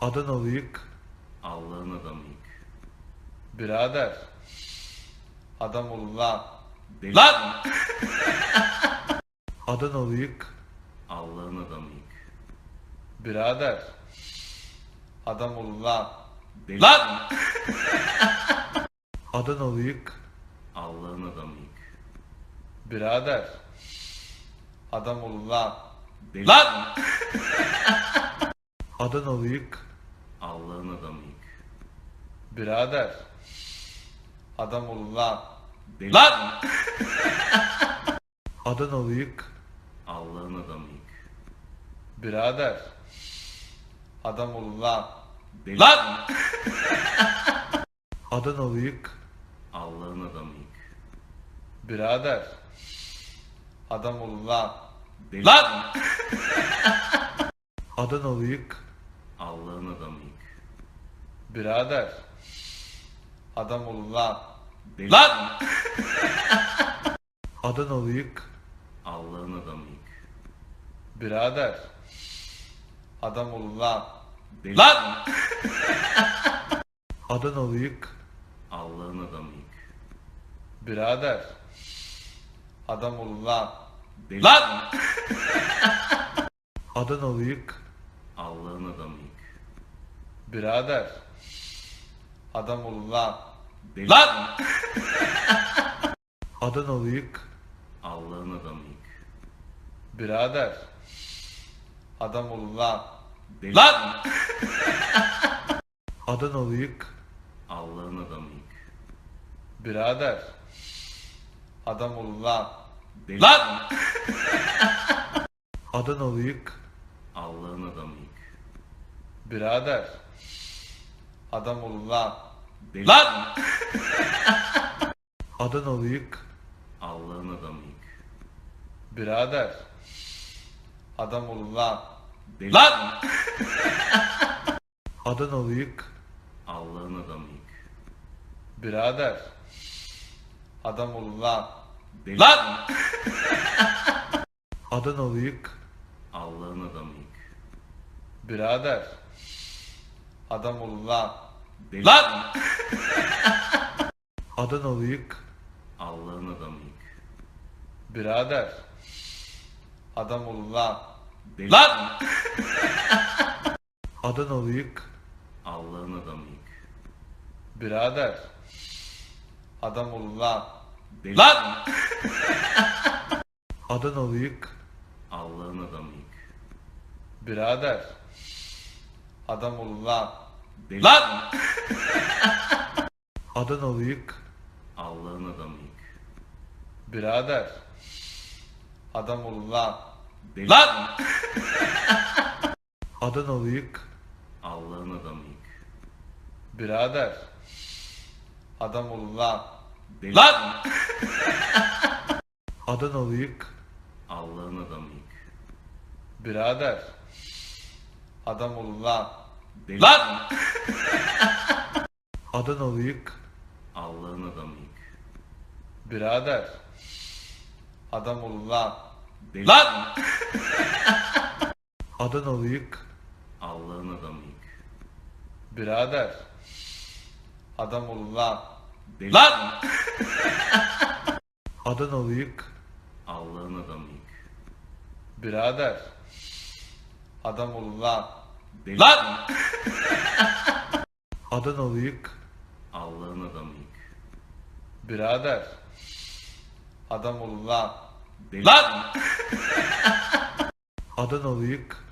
Adanalıyık. Allah'ın adamıyık. Birader. Adam ol lan. Deli Lan! Adanalıyık. Allah'ın adamıyık. Birader. Adam ol lan. Deli Lan! Adanalıyık. Allah'ın adamıyık. Birader. Adam ol lan. Deli Lan! Adanalıyık. Birader. Adam ol lan. Deli Lan! Adanalıyık. Allah'ın adamıyık. Birader. Adam ol lan. Deli Lan! Adanalıyık. Allah'ın adamıyık. Birader. Adam ol lan. Deli Lan! Adanalıyık. Allah'ın adamıyık. Birader. Adam ol lan. Deli Lan! Adanalıyık. Allah'ın adamıyık. Birader. Adam ol lan. Deli Lan! Adanalıyık. Allah'ın adamıyık. Birader. Adam ol lan. Deli Lan! Adanalıyık. Allah'ın adamıyık. Birader. Adam ol lan. Deli Lan! Adanalıyık. Allah'ın adamıyık. Birader. Adam ol lan. Deli Lan! Adanalıyık. Allah'ın adamıyık. Birader. Adam ol lan. Deli Lan! Adanalıyık. Allah'ın adamıyık. Birader. Adam ol lan. Deli Lan! Adanalıyık. Allah'ın adamıyık. Birader. Adam ol lan. Deli Lan! Adanalıyık. Allah'ın adamıyık. Birader. Adam ol lan. Deli Lan! Adanalıyık. Allah'ın adamıyık. Birader. Adam ol lan. Deli Lan! Adanalıyık. Allah'ın adamıyık. Birader. Adam ol lan. Deli Lan! Adanalıyık. Allah'ın adamıyık. Birader. Adam ol lan. Deli Lan! Adanalıyık. Allah'ın adamıyık. Birader. Adam ol lan. Deli Lan! Adanalıyık. Allah'ın adamıyık. Birader. Adam ol lan. Deli Lan! Adanalıyık. Allah'ın adamıyık. Birader. Adam ol lan. Deli Lan! Adanalıyık. Allah'ın adamıyık. Birader. Adam ol lan. Deli Lan! Adanalıyık. Allah'ın adamıyık. Birader. Adam ol lan. Deli Lan! Adanalıyık. Allah'ın adamıyık. Birader. Adam ol lan. Deli Lan! Adanalıyık. Allah'ın adamıyık. Birader. Adam ol lan. Deli Lan! Adanalıyık. Allah'ın adamıyık. Birader. Adam ol lan. Deli Lan! Adanalıyık.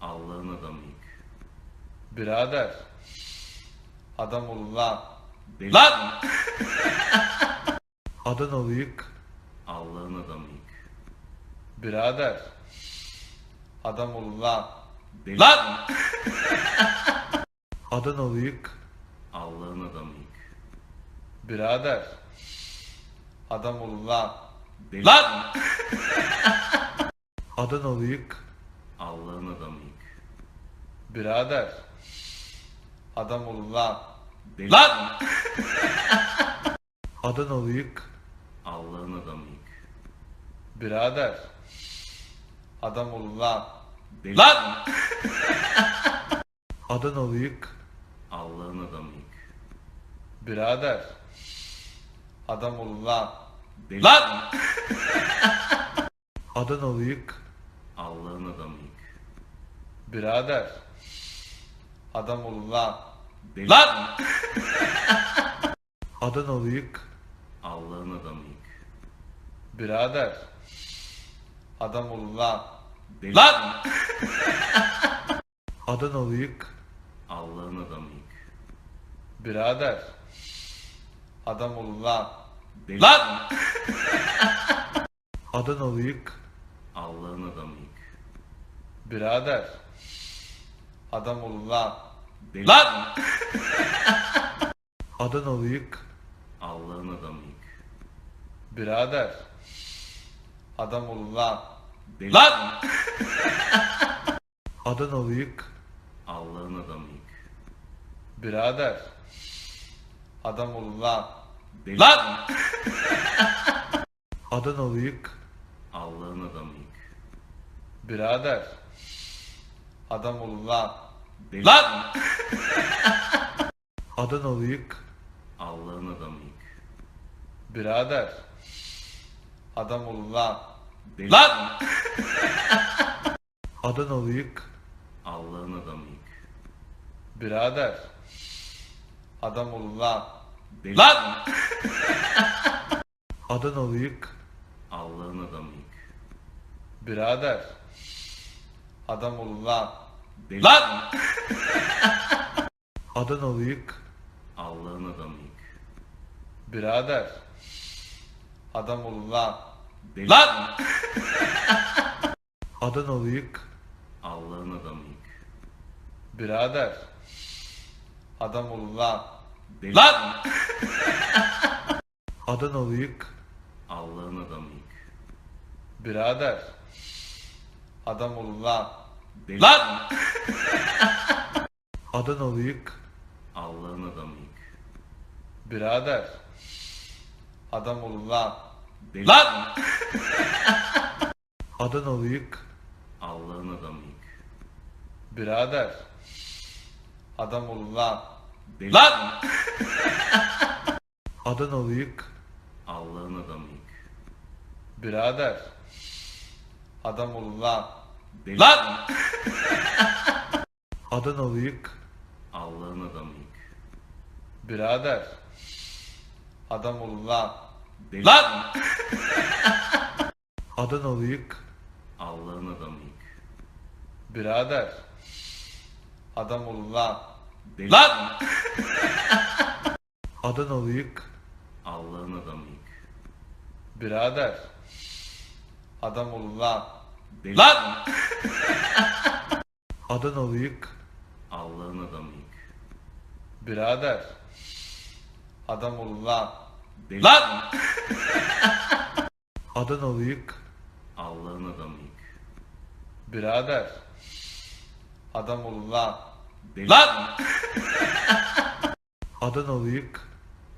Allah'ın adamıyık. Birader. Adam ol lan. Deli Lan! Adanalıyık. Allah'ın adamıyık. Birader. Adam ol lan. Deli Lan! Adanalıyık. Allah'ın adamıyık. Birader. Adam ol lan. Deli Lan! Adanalıyık. Allah'ın adamıyık. Birader. Adam ol lan. Deli Lan! Adanalıyık. Allah'ın adamıyık. Birader. Adam ol lan. Deli Lan! Adanalıyık. Allah'ın adamıyık. Birader. Adam olun lan. Deli- Lan! Adanalıyık. Allah'ın adamıyık. Birader. Adam olun lan. Deli- Lan! Adanalıyık. Allah'ın adamıyık. Birader. Adam olun lan. Deli- Lan! Adanalıyık. Allah'ın adamıyık. Birader. Adam olun lan. Deli- Lan! Adanalıyık. Allah'ın adamıyık. Birader. Adam olun lan. Deli- Lan! Adanalıyık. Allah'ın adamıyık. Birader. Adam olun lan. Deli- Lan! Adanalıyık. Allah'ın adamıyık. Birader. Adam olun lan. Deli- Lan! Adanalıyık. Allah'ın adamıyık. Birader. Adam olun lan. Deli- Lan! Adanalıyık. Allah'ın adamıyık. Birader. Adam olun lan. Deli- Lan! Adanalıyık. Allah'ın adamıyık. Birader. Adam olun lan. Deli- Lan! Adanalıyık. Allah'ın adamıyık. Birader. Adam olun lan. Deli- Lan! Adanalıyık. Allah'ın adamıyık. Birader. Adam olun lan. Deli- Lan! Adanalıyık. Allah'ın adamıyık. Birader. Adam olun lan. Deli- Lan! Adanalıyık. Allah'ın adamıyık. Birader. Adam olun lan. Deli- Lan! Adanalıyık. Allah'ın adamıyık. Birader. Adam olun lan. Deli- Lan! Adanalıyık. Allah'ın adamıyık. Birader. Adam olun lan. Deli- Lan! Adanalıyık. Allah'ın adamıyık. Birader. Adam olun lan. Deli- Lan! Adanalıyık. Allah'ın adamıyık. Birader. Adam olun lan. Deli- Lan! Adanalıyık. Allah'ın adamıyık. Birader. Adam olun lan. Deli- Lan! Adanalıyık. Allah'ın adamıyık. Birader. Adam olun lan. Deli- Lan! Adanalıyık. Allah'ın adamıyık. Birader. Adam olun lan. Deli- Lan! Adanalıyık. Allah'ın adamıyık. Birader. Adam olun lan. Deli- Lan! Adanalıyık.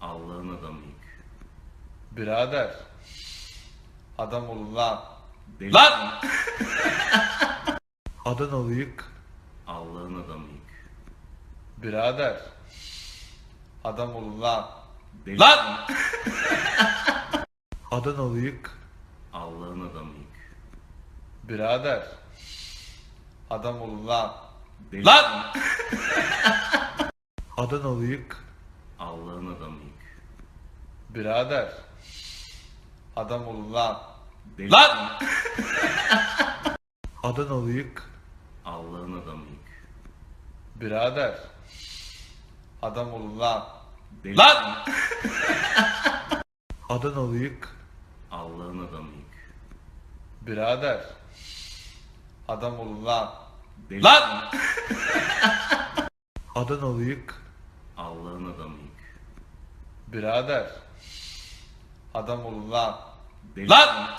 Allah'ın adamıyık. Birader. Adam olun lan. Deli- Lan! Adanalıyık. Allah'ın adamıyık. Birader. Adam olun lan. Deli- Lan! Adanalıyık. Allah'ın adamıyık. Birader. Adam olun lan. Deli- Lan! Adanalıyık. Allah'ın adamıyık. Birader. Adam olun lan. Deli- Lan! Adanalıyık. Allah'ın adamıyık. Birader. Adam olun lan. Deli- Lan! Adanalıyık. Allah'ın adamıyık. Birader. Adam olun lan. Deli- Lan! Adanalıyık. Allah'ın adamıyık. Birader. Adam olun lan. Deli- Lan!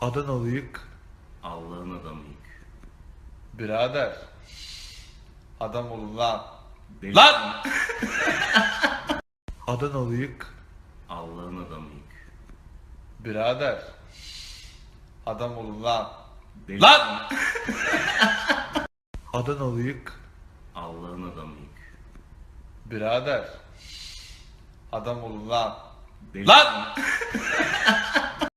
Adanalıyık. Allah'ın adamıyık. Birader. Adam olun lan. Deli- Lan! Adanalıyık. Allah'ın adamıyık. Birader. Adam olun lan. Deli- Lan! Adanalıyık. Allah'ın adamıyık. Birader. Adam olun lan. Deli- Lan!